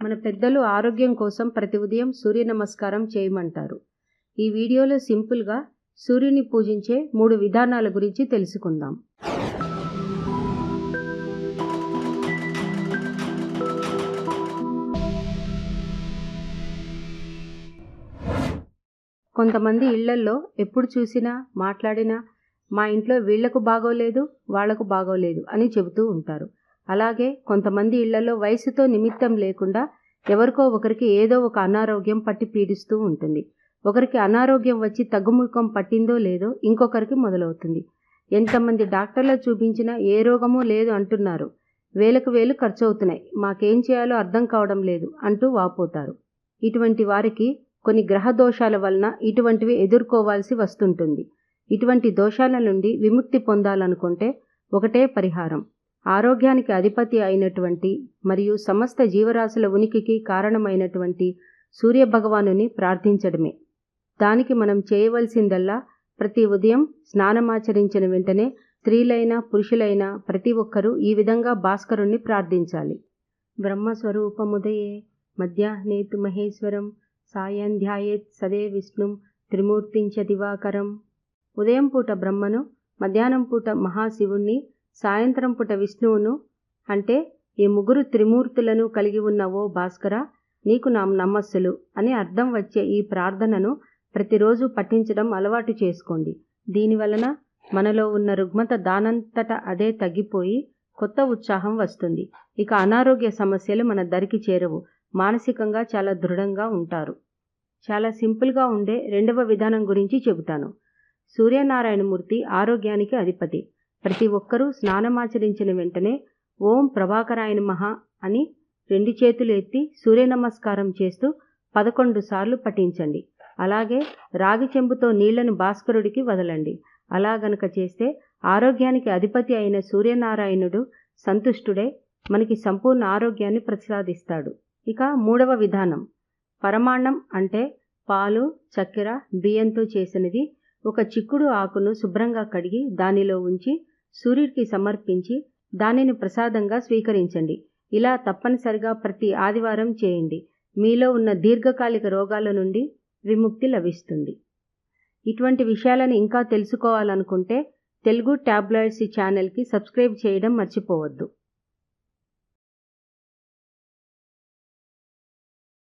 మన పెద్దలు ఆరోగ్యం కోసం ప్రతి ఉదయం సూర్య నమస్కారం చేయమంటారు. ఈ వీడియోలో సింపుల్గా సూర్యుని పూజించే మూడు విధానాల గురించి తెలుసుకుందాం. కొంతమంది ఇళ్ళల్లో ఎప్పుడు చూసినా మాట్లాడినా మా ఇంట్లో వీళ్ళకు బాగోలేదు వాళ్ళకు బాగోలేదు అని చెబుతూ ఉంటారు. అలాగే కొంతమంది ఇళ్ళలో వయసుతో నిమిత్తం లేకుండా ఎవరికో ఒకరికి ఏదో ఒక అనారోగ్యం పట్టి పీడిస్తూ ఉంటుంది. ఒకరికి అనారోగ్యం వచ్చి తగ్గుముఖం పట్టిందో లేదో ఇంకొకరికి మొదలవుతుంది. ఎంతమంది డాక్టర్లు చూపించినా ఏ రోగమూ లేదు అంటున్నారు. వేలకు వేలు ఖర్చు అవుతున్నాయి మాకేం చేయాలో అర్థం కావడం లేదు అంటూ వాపోతారు. ఇటువంటి వారికి కొన్ని గ్రహ దోషాల వలన ఇటువంటివి ఎదుర్కోవాల్సి వస్తుంటుంది. ఇటువంటి దోషాల నుండి విముక్తి పొందాలనుకుంటే ఒకటే పరిహారం. ఆరోగ్యానికి అధిపతి అయినటువంటి మరియు సమస్త జీవరాశుల ఉనికికి కారణమైనటువంటి సూర్యభగవానుని ప్రార్థించడమే. దానికి మనం చేయవలసిందల్లా ప్రతి ఉదయం స్నానమాచరించిన వెంటనే స్త్రీలైనా పురుషులైనా ప్రతి ఒక్కరూ ఈ విధంగా భాస్కరుణ్ణి ప్రార్థించాలి. బ్రహ్మస్వరూపముదయే మధ్యాహ్నేతు మహేశ్వరం సాయంధ్యాయేత్ సదే విష్ణుం త్రిమూర్తించ దివాకరం. ఉదయం పూట బ్రహ్మను మధ్యాహ్నం పూట మహాశివుణ్ణి సాయంత్రం పూట విష్ణువును అంటే ఈ ముగ్గురు త్రిమూర్తులను కలిగి ఉన్న ఓ భాస్కర నీకు నా నమస్సులు అని అర్థం వచ్చే ఈ ప్రార్థనను ప్రతిరోజు పఠించడం అలవాటు చేసుకోండి. దీనివలన మనలో ఉన్న రుగ్మత దానంతట అదే తగ్గిపోయి కొత్త ఉత్సాహం వస్తుంది. ఇక అనారోగ్య సమస్యలు మన దరికి చేరవు. మానసికంగా చాలా దృఢంగా ఉంటారు. చాలా సింపుల్గా ఉండే రెండవ విధానం గురించి చెబుతాను. సూర్యనారాయణమూర్తి ఆరోగ్యానికి అధిపతి. ప్రతి ఒక్కరూ స్నానమాచరించిన వెంటనే ఓం ప్రభాకరాయన మహా అని రెండు చేతులు ఎత్తి సూర్య నమస్కారం చేస్తూ పదకొండు సార్లు పఠించండి. అలాగే రాగి చెంబుతో నీళ్ళను భాస్కరుడికి వదలండి. అలా గనక చేస్తే ఆరోగ్యానికి అధిపతి అయిన సూర్యనారాయణుడు సంతుష్టుడే మనకి సంపూర్ణ ఆరోగ్యాన్ని ప్రసాదిస్తాడు. ఇక మూడవ విధానం. పరమాన్నం అంటే పాలు చక్కెర బియ్యంతో చేసినది ఒక చిక్కుడు ఆకును శుభ్రంగా కడిగి దానిలో ఉంచి సూర్యుడికి సమర్పించి దానిని ప్రసాదంగా స్వీకరించండి. ఇలా తప్పనిసరిగా ప్రతి ఆదివారం చేయండి. మీలో ఉన్న దీర్ఘకాలిక రోగాల నుండి విముక్తి లభిస్తుంది. ఇటువంటి విషయాలను ఇంకా తెలుసుకోవాలనుకుంటే తెలుగు ట్యాబ్లాయిడ్స్ ఛానల్కి సబ్స్క్రైబ్ చేయడం మర్చిపోవద్దు.